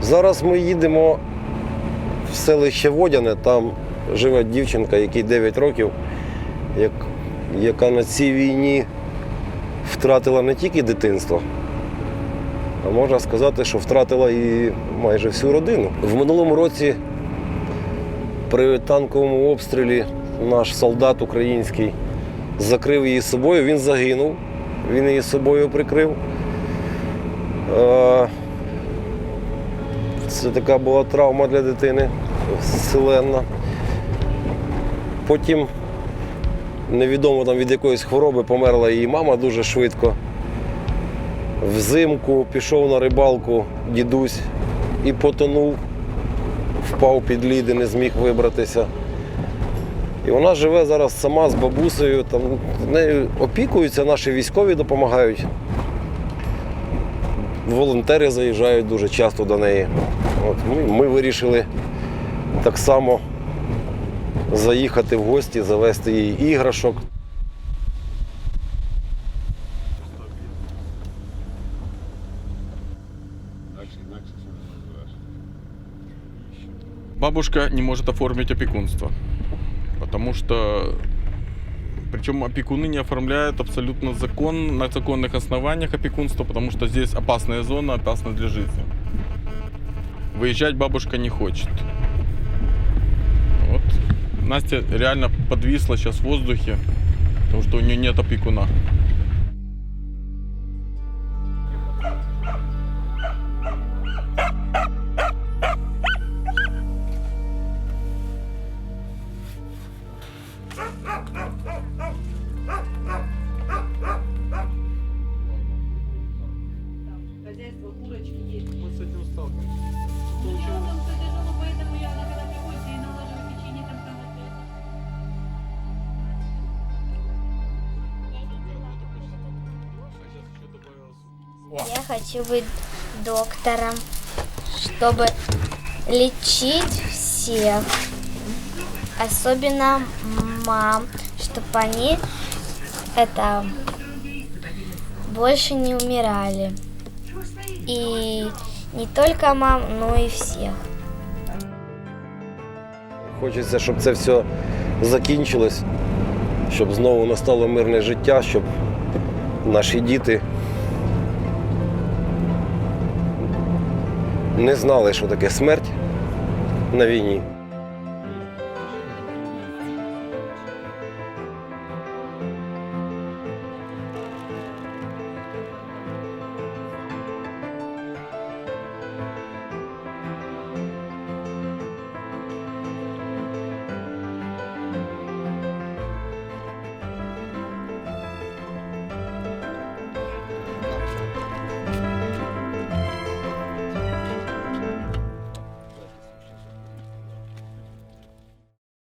Зараз ми їдемо в селище Водяне, там живе дівчинка, якій 9 років, яка на цій війні втратила не тільки дитинство, а можна сказати, що втратила і майже всю родину. В минулому році при танковому обстрілі наш солдат український закрив її собою, він загинув, він її собою прикрив. Е, Це така була травма для дитини селенна. Потім невідомо там від якоїсь хвороби померла її мама дуже швидко. Взимку пішов на рибалку дідусь і потонув, впав під лід і не зміг вибратися. І вона живе зараз сама з бабусею, там нею опікуються, наші військові допомагають. Волонтери заїжджають дуже часто до неї. От ми, ми вирішили так само заїхати в гості, завести їй іграшок. Бабушка не может оформить опекунство, потому что причем опекуны не оформляют абсолютно закон, на законных основаниях опекунства, потому что здесь опасная зона, опасна для жизни. Выезжать бабушка не хочет. Вот. Настя реально подвисла сейчас в воздухе, потому что у нее нет опекуна. Я хочу быть доктором, чтобы лечить всех, особенно мам, чтобы они это больше не умирали. И не только мам, но и всех. Хочеться, щоб це все закінчилось, щоб знову настало мирне життя, щоб наші діти Не знали, що таке смерть на війні.